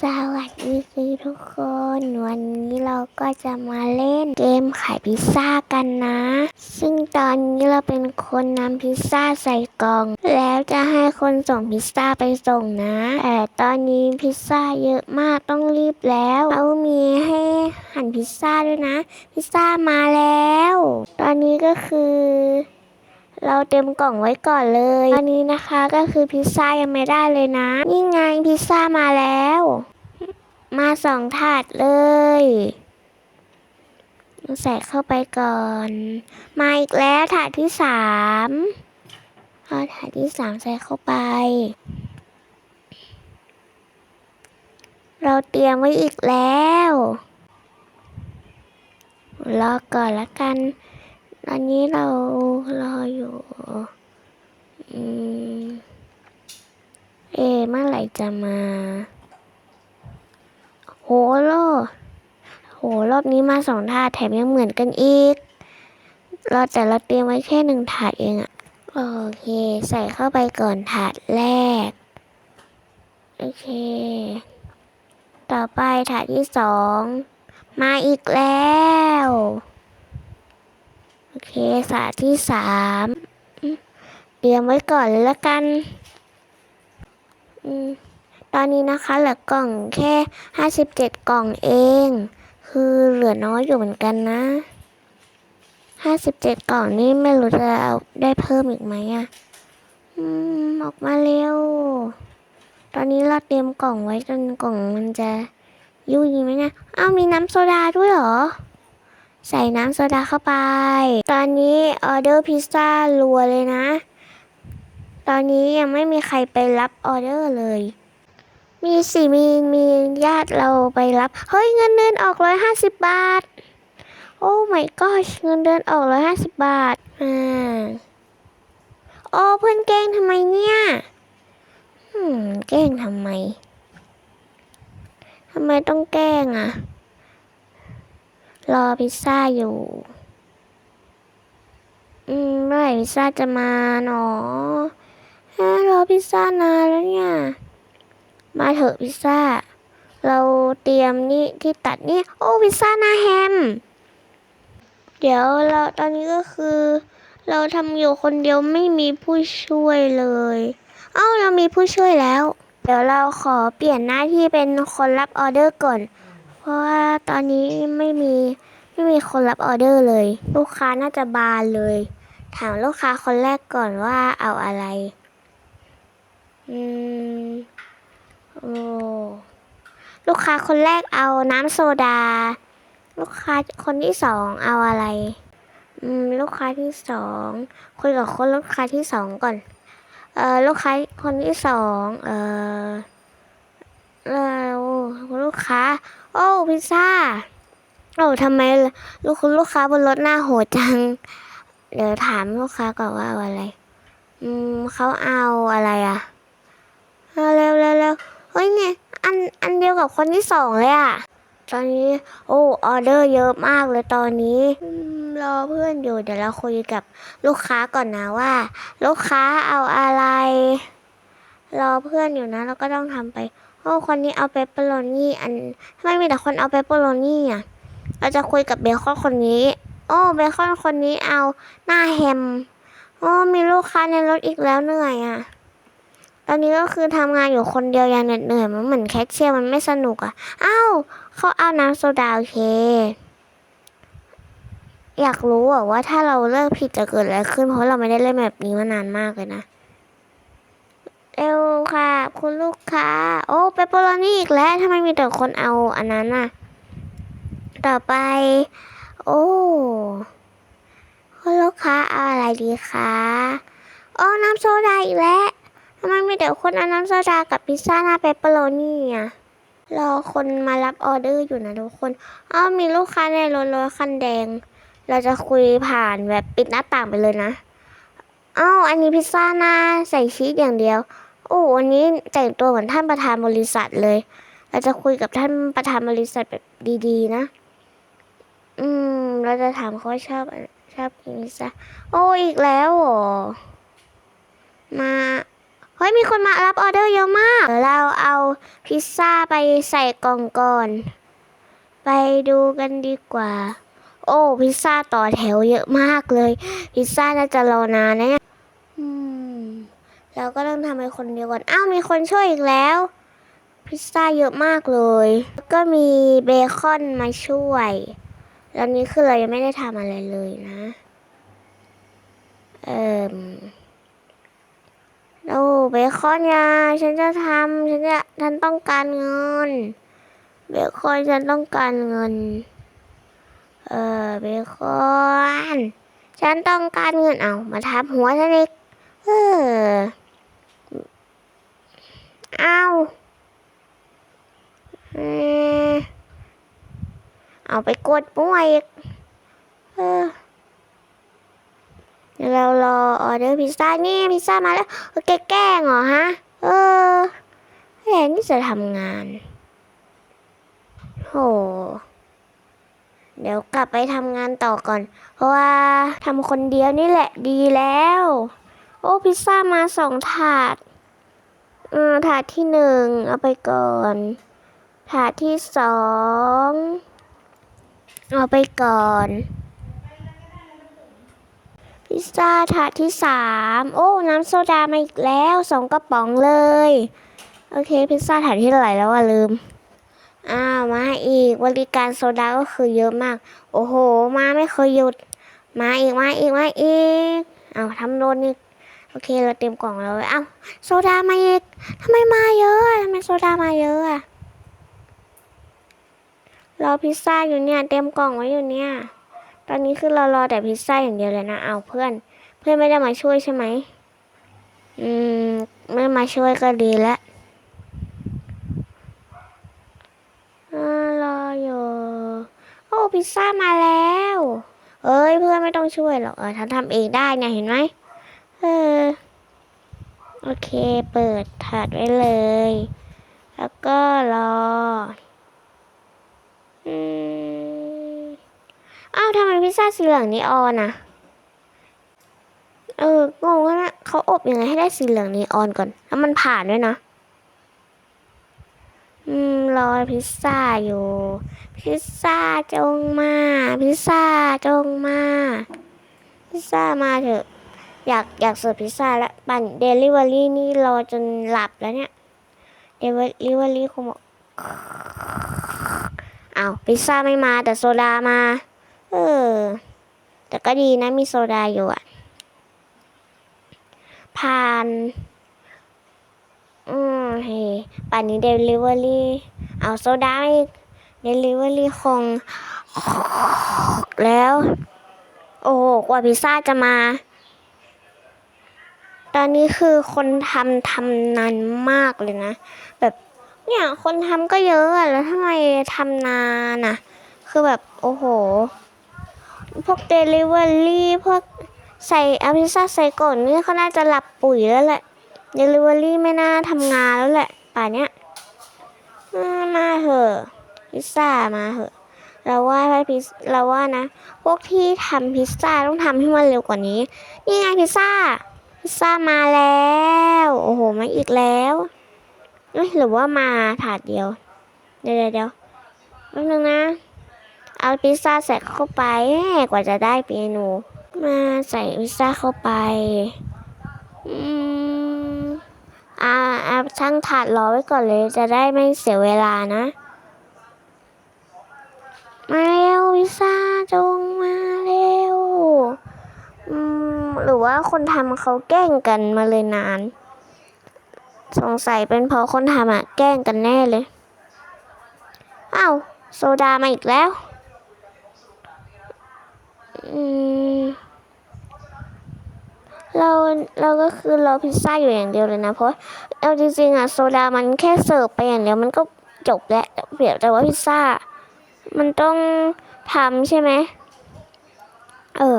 สวัสดีคือทุกคน วันนี้เราก็จะมาเล่นเกมขายพิซซ่ากันนะ ซึ่งตอนนี้เราเป็นคนนำพิซซ่าใส่กล่อง แล้วจะให้คนส่งพิซซ่าไปส่งนะแต่ตอนนี้พิซซ่าเยอะมากต้องรีบแล้วเรามีให้หั่นพิซซ่าด้วยนะ พิซซ่ามาแล้ว ตอนนี้ก็คือ เราเตรียมกล่องไว้ก่อนเลยตอนนี้นะคะก็คือพิซซ่ายังไม่ได้เลยนะ นี่ไงพิซซ่ามาแล้ว มาสองถาดเลยใส่เข้าไปก่อน มาอีกแล้วถาดที่สามเอาถาดที่สามใส่เข้าไป เราเตรียมไว้อีกแล้ว รอก่อนละกัน ตอนนี้เรารออยู่เอเมื่อไหร่จะมา โหโลโหรอบนี้มาสองถาดแถมยังเหมือนกันอีก เราแต่เราเตรียมไว้แค่หนึ่งถาดเองอะโอเค ใส่เข้าไปก่อนถาดแรก โอเค ต่อไปถาดที่สอง มาอีกแล้ว โอเคสาที่สามเตรียมไว้ก่อนเลยละกันอตอนนี้นะคะเหลือกล่องแค่ห้าสิบเจ็ดกล่องเอง คือเหลือน้อยอยู่เหมือนกันนะห้าสิบเจ็ดกล่องนี่ไม่รู้จะเอาได้เพิ่มอีกไหมอะอืมออกมาเร็ว ตอนนี้เราเตรียมกล่องไว้จนกล่องมันจะยุ่ยไหมนะอ้าวมีน้ำโซดาด้วยเหรอ ใส่น้ำโซดาเข้าไป ตอนนี้ออเดอร์พิซซ่ารัวเลยนะ ตอนนี้ยังไม่มีใครไปรับออเดอร์เลย มีสิมีมีญาติเราไปรับ เฮ้ยเงินเดือนออกร้อยห้าสิบบาท โอ้ my god เงินเดือนออกร้อยห้าสิบบาท อ่า โอ้เพื่อนแกล้งทำไมเนี่ยอืมแกล้งทำไม ทำไมต้องแกล้งอะ รอพิซซ่าอยู่ อืมเมื่อไหร่พิซซ่าจะมาหนอฮะรอพิซซ่านานแล้วเนี่ย มาเถอะพิซซ่า เราเตรียมนี่ที่ตัดนี่ โอ้พิซซ่าหน้าแฮม เดี๋ยวเราตอนนี้ก็คือ เราทำอยู่คนเดียวไม่มีผู้ช่วยเลย เอ้าเรามีผู้ช่วยแล้ว เดี๋ยวเราขอเปลี่ยนหน้าที่เป็นคนรับออเดอร์ก่อน เพราะว่าตอนนี้ไม่มีไม่มีคนรับออเดอร์เลย ลูกค้าน่าจะบานเลย ถามลูกค้าคนแรกก่อนว่าเอาอะไร อืมโอ้ลูกค้าคนแรกเอาน้ำโซดา ลูกค้าคนที่สองเอาอะไร อืม ลูกค้าที่สองคุยกับคนลูกค้าที่สองก่อน เอ่อ ลูกค้าคนที่สองเอ่อ เอ่อลูกค้า โอ้พิซซ่าโอ้ทำไมลูกคุณลูกค้าบนรถหน้าโหดจัง เดี๋ยวถามลูกค้าก่อนว่าอะไร อืมเขาเอาอะไรอะเร็วเร็วเร็วเฮ้ยเนี่ยอันอันเดียวกับคนที่สองเลยอะตอนนี้ โอ้ออเดอร์เยอะมากเลยตอนนี้รอเพื่อนอยู่เดี๋ยวเราคุยกับลูกค้าก่อนนะว่า ลูกค้าเอาอะไร รอเพื่อนอยู่นะ เราก็ต้องทำไป โอ้คนนี้เอาเปปเปอโรนี่อันทำไมมีแต่คนเอาเปปเปอโรนี่อะ เราจะคุยกับเบคอนคนนี้ โอ้เบคอนคนนี้เอาหน้าแฮม โอ้มีลูกค้าในรถอีกแล้วเหนื่อยอะ ตอนนี้ก็คือทำงานอยู่คนเดียวอย่างเหนื่อยๆมันเหมือนแคชเชียร์มันไม่สนุกอะอ้าวเขาเอาน้ำโซดาโอเคอยากรู้อะว่าถ้าเราเลิกผิดจะเกิดอะไรขึ้นเพราะเราไม่ได้เล่นแบบนี้มานานมากเลยนะ เร็วค่ะ คุณลูกค้า โอ้เปปเปอโรนี่อีกแล้วทำไมมีแต่คนเอาอันนั้นอะ ต่อไป โอ้คุณลูกค้าเอาอะไรดีคะโอ้น้ำโซดาอีกแล้วทำไมมีแต่คนเอาน้ำโซดากับพิซซ่าหน้าเปปเปอโรนี่อะรอคนมารับออเดอร์อยู่นะทุกคนอ้าวมีลูกค้าในรถรถคันแดง เราจะคุยผ่านแบบปิดหน้าต่างไปเลยนะอ้าวอันนี้พิซซ่าหน้าใส่ชีสอย่างเดียว อ้วันนี้แต่งตัวเหมือนท่านประธานบริษัทเลย เราจะคุยกับท่านประธานบริษัทแบบดีๆนะ อืม เราจะถามเขาชอบชอบกินพิซซ่าโอ้อีกแล้วหรอมา เฮ้ยมีคนมารับออเดอร์เยอะมากเราเอาพิซซ่าไปใส่กล่องก่อน ไปดูกันดีกว่า โอ้ พิซซ่าต่อแถวเยอะมากเลย พิซซ่าน่าจะรอนานนะเนี่ย เราก็ต้องทำไปคนเดียวก่อน อ้าว มีคนช่วยอีกแล้ว พิซซ่าเยอะมากเลย ก็มีเบคอนมาช่วยแล้วนี้คือเรายังไม่ได้ทำอะไรเลยนะ เอ่มโอ้เบคอนยาฉันจะทำฉันจะฉันต้องการเงิน เบคอนฉันต้องการเงิน เออเบคอนฉันต้องการเงินเอามาทับหัวฉันอีกเออ เอาเออเอาไปกดป่วยอีกเออเรารอออเดอร์พิซซ่านี่พิซซ่ามาแล้วแกแกล้งเหรอฮะ เออแย่นี่จะทำงานโหเดี๋ยวกลับไปทำงานต่อก่อน เพราะว่าทำคนเดียวนี่แหละดีแล้ว โอ้พิซซ่ามาสองถาด ถาดที่หนึ่งเอาไปก่อน ถาดที่สองเอาไปก่อน พิซซ่าถาดที่สามโอ้ น้ำโซดามาอีกแล้วสองกระป๋องเลย โอเค พิซซ่าถาดที่เท่าไหร่แล้วอะลืม อ้าว มาอีกบริการโซดาก็คือเยอะมาก โอ้โห มาไม่เคยหยุด มาอีก มาอีก มาอีก เอาทำโดนอีก โอเคเราเต็มกล่องแล้วเว้อ้าวโซดามาอีกทำไมมาเยอะทำไมโซดามาเยอะอะรอพิซซ่าอยู่เนี่ย เต็มกล่องไว้อยู่เนี่ย ตอนนี้คือเรารอแต่พิซซ่าอย่างเดียวเลยนะ เอาเพื่อน เพื่อนไม่ได้มาช่วยใช่ไหม อืม ไม่มาช่วยก็ดีแล้วรออยู่ โอ้พิซซ่ามาแล้ว เอ้ยเพื่อนไม่ต้องช่วยหรอก เออฉันทำเองได้เนี่ยเห็นไหม ออ โอเค เปิดถาดไว้เลย แล้วก็รอ อืมอ้าวทำไมพิซซ่าสีเหลืองนีออนอะเอองงว่านะเขาอบยังไงให้ได้สีเหลืองนีออนก่อน แล้วมันผ่านด้วยนะ อืม รอพิซซ่าอยู่ พิซซ่าจงมา พิซซ่าจงมา พิซซ่ามาเถอะ อยากอยากเสิร์ฟพิซซ่าแล้วปั่นเดลิเวอรี่นี่รอจนหลับแล้วเนี่ยเดลิเวอรี่คงบอกอ้าวพิซซ่าไม่มาแต่โซดามา เออ แต่ก็ดีนะมีโซดาอยู่อะผ่าน อืมเฮ้ป่านนี้เดลิเวอรี่เอาโซดาอีกเดลิเวอรี่คง แล้ว โอ้โหกว่าพิซซ่าจะมา ตอนนี้คือคนทำทำนานมากเลยนะ แบบเนี่ยคนทำก็เยอะอะแล้วทำไมทำนานอะคือแบบโอ้โห พวกเดลิเวอรี่พวกใส่อพิซซ่าใส่ก่อนนี่เขาน่าจะหลับปุ๋ยแล้วแหละเดลิเวอรี่ไม่น่าทำงานแล้วแหละ ป่านเนี้ยมาเถอะพิซซ่ามาเถอะ เราว่าถ้าพิซเราว่านะ พวกที่ทำพิซซ่าต้องทำให้มันเร็วกว่านี้ นี่ไงพิซซ่า พิซซ่ามาแล้ว โอ้โหมาอีกแล้วเอ้ยหรือว่ามาถาดเดียว เดี๋ยวเดี๋ยวเดี๋ยวแป๊บนึงนะ เอาพิซซ่าใส่เข้าไปกว่าจะได้เมนูมาใส่พิซซ่าเข้าไป อืมอ่าอ่าช่างถาดรอไว้ก่อนเลย จะได้ไม่เสียเวลานะ มาเร็วพิซซ่าจงมาเร็ว อืม หรือ ว่าคนทำเขาแกล้งกันมาเลยนาน สงสัยเป็นเพราะคนทำอะแกล้งกันแน่เลยอ้าวโซดามาอีกแล้ว เราเราก็คือรอพิซซ่าอยู่อย่างเดียวเลยนะ เพราะเอาจริงๆอะโซดามันแค่เสิร์ฟไปอย่างเดียวมันก็จบแล้วเปรียบแต่ว่าพิซซ่า มันต้องทำใช่ไหม เออ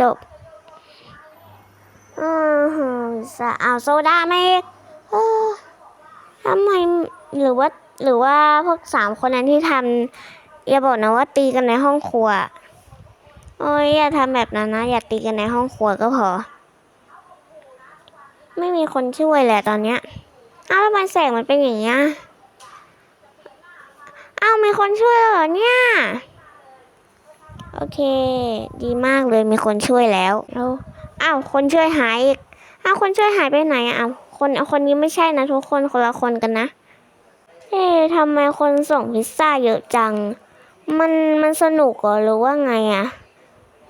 จบ อือหือพิซซ่าเอาโซดาไหมเออทำไมหรือว่าหรือว่าพวกสามคนนั้นที่ทำอย่าบอกนะว่าตีกันในห้องครัวโอ้ยอย่าทำแบบนั้นนะ อย่าตีกันในห้องครัวก็พอ ไม่มีคนช่วยแหละตอนเนี้ยอ้าวทำไมแสงมันเป็นอย่างเงี้ยอ้าวมีคนช่วยเหรอเนี่ยโอเค ดีมากเลยมีคนช่วยแล้วแล้ว อ้าวคนช่วยหายอีกอ้าวคนช่วยหายไปไหนอะอ้าวคนคนนี้ไม่ใช่นะทุกคนคนละคนกันนะ เอ๊ะทำไมคนส่งพิซซ่าเยอะจัง มันมันสนุกเหรอหรือว่าไงอะ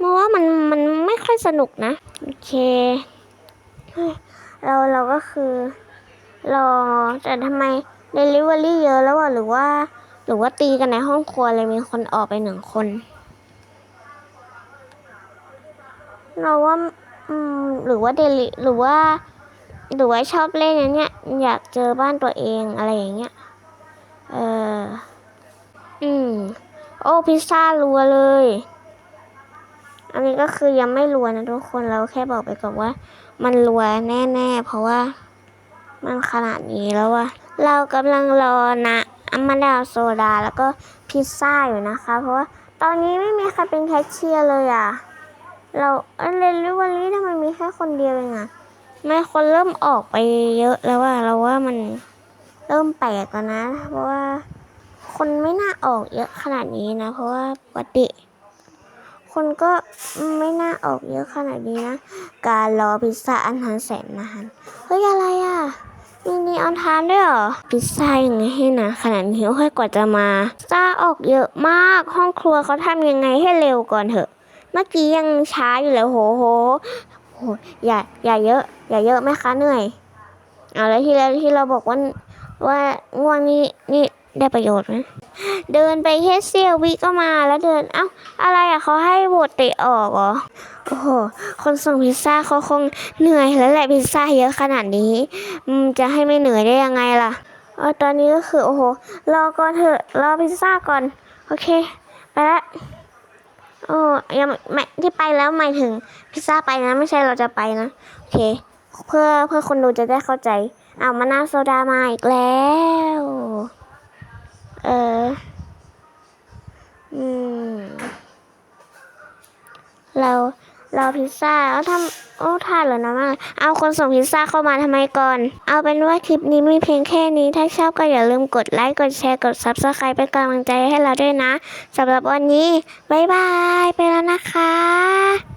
มาว่ามันมันไม่ค่อยสนุกนะโอเคเฮ้ยเราเราก็คือรอแต่ทำไมเดลิเวอรี่เยอะแล้วอะหรือว่า หรือว่าตีกันในห้องครัวเลยมีคนออกไปหนึ่งคน เราว่า อืมหรือว่าเดลิหรือว่า หรือว่าชอบเล่นอันเนี้ยอยากเจอบ้านตัวเองอะไรอย่างเงี้ยเอออืมโอ้พิซซ่ารัวเลย อันนี้ก็คือยังไม่รัวนะทุกคนเราแค่บอกไปก่อนว่า มันรัวแน่ๆ เพราะว่า มันขนาดนี้แล้วอะเรากำลังรอนะอัมมาดาวโซดาแล้วก็พิซซ่าอยู่นะคะ เพราะว่าตอนนี้ไม่มีใครเป็นแคชเชียร์เลยอะ เราเรนลิเวอรี่ทำไมมีแค่คนเดียวเองอะไม่คนเริ่มออกไปเยอะแล้วอะเราว่ามันเริ่มแปลกแล้วนะ เพราะว่าคนไม่น่าออกเยอะขนาดนี้นะ เพราะว่าปกติคนก็ไม่น่าออกเยอะขนาดนี้นะ การรอพิซซ่าอันทันแสนนานเฮ้ยอะไรอะมีนีออนทานด้วยเหรอ พิซซ่ายังไงให้นะขนาดนี้ค่อยกว่าจะมาซ่าออกเยอะมากห้องครัวเขาทำยังไงให้เร็วก่อนเถอะ เมื่อกี้ยังช้าอยู่เลยโหโหโหอย่าอย่าเยอะ อย่าเยอะไหมคะเหนื่อยเอาแล้วที่แล้วที่เราบอกว่าว่าง่วงนี่นี่ได้ประโยชน์ไหมเดินไปแค่เสี้ยววิก็มาแล้วเดินเอ้าอะไรอะเขาให้โหวตเตะออกเหรอโอ้โหคนส่งพิซซ่าเขาคงเหนื่อยแล้วแหละพิซซ่าเยอะขนาดนี้มจะให้ไม่เหนื่อยได้ยังไงล่ะเออตอนนี้ก็คือโอ้โหรอก่อนเถอะรอพิซซ่าก่อน โอเค ไปละ โอ้ยังไม่ที่ไปแล้วหมายถึงพิซซ่าไปนะ ไม่ใช่เราจะไปนะ โอเค เพื่อเพื่อคนดูจะได้เข้าใจเอามะนาวโซดามาอีกแล้ว เออ อืม เราเราพิซซ่าแล้วทำ โอ้ท่าเหรอนะมากเอาคนส่งพิซซ่าเข้ามาทำไมก่อน เอาเป็นว่าคลิปนี้มีเพียงแค่นี้ ถ้าชอบก็อย่าลืมกดไลค์ กดแชร์ กด s u b สไครป์เป็นกำลังใจให้เราด้วยนะสำหรับวันนี้ บ๊ายบาย ไปแล้วนะคะ